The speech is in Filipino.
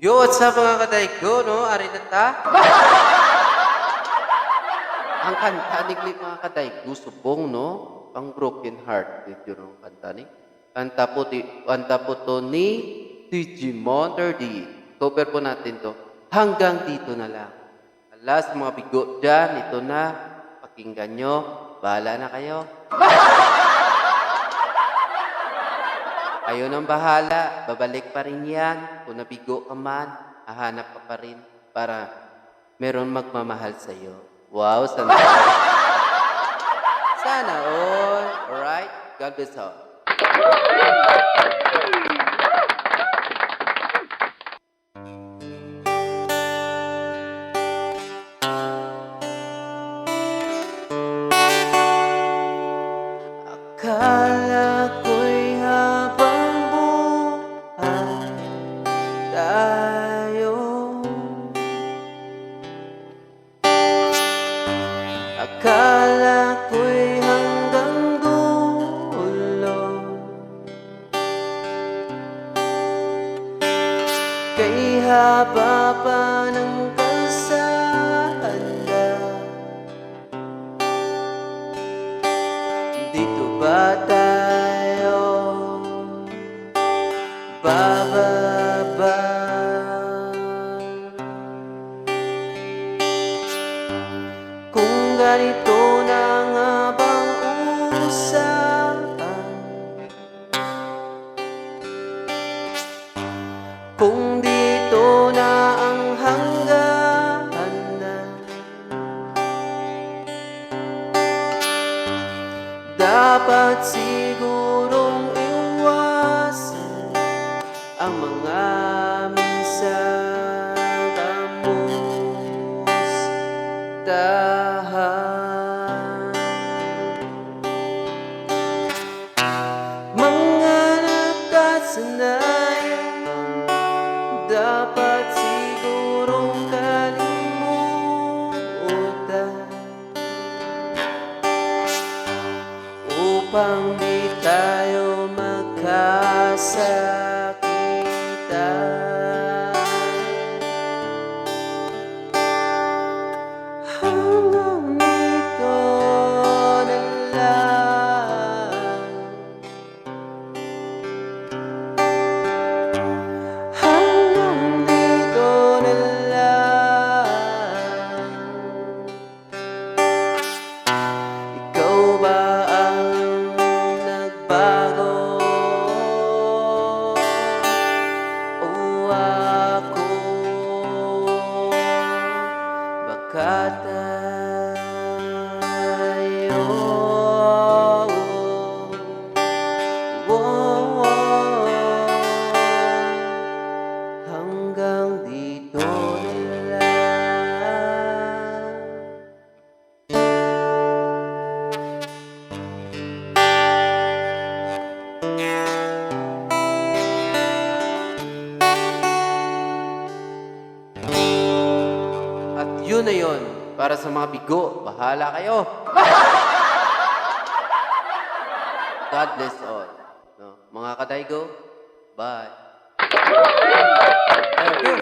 Yo, what's up mga kadayko, no? Ari na ta. Ang kanta ni mga kadayko, subong, no? Ang broken heart. Dito yung kanta ni. Kanta po, ti, kanta po to ni Digimon 30. Cover po natin to. Hanggang dito na lang. Ala, sa mga bigo dyan, ito na. Pakinggan nyo. Bahala na kayo. Kayo nang bahala, babalik pa rin yan. Kung nabigo ka man, hahanap ka pa rin para meron magmamahal sa iyo. Wow, sana Sana all. Alright? God bless all. Akala ko'y hanggang dulo. Kay haba pa ng Kung ganito na nga bang usapan. Kung dito na ang hangganan na Dapat sigurong iwasan ang mga dapat kalimutan. upang di tayo magkasakitan. Yun na yun. Para sa mga bigo, bahala kayo. God bless all. No? Mga kadaygo, bye. Thank you.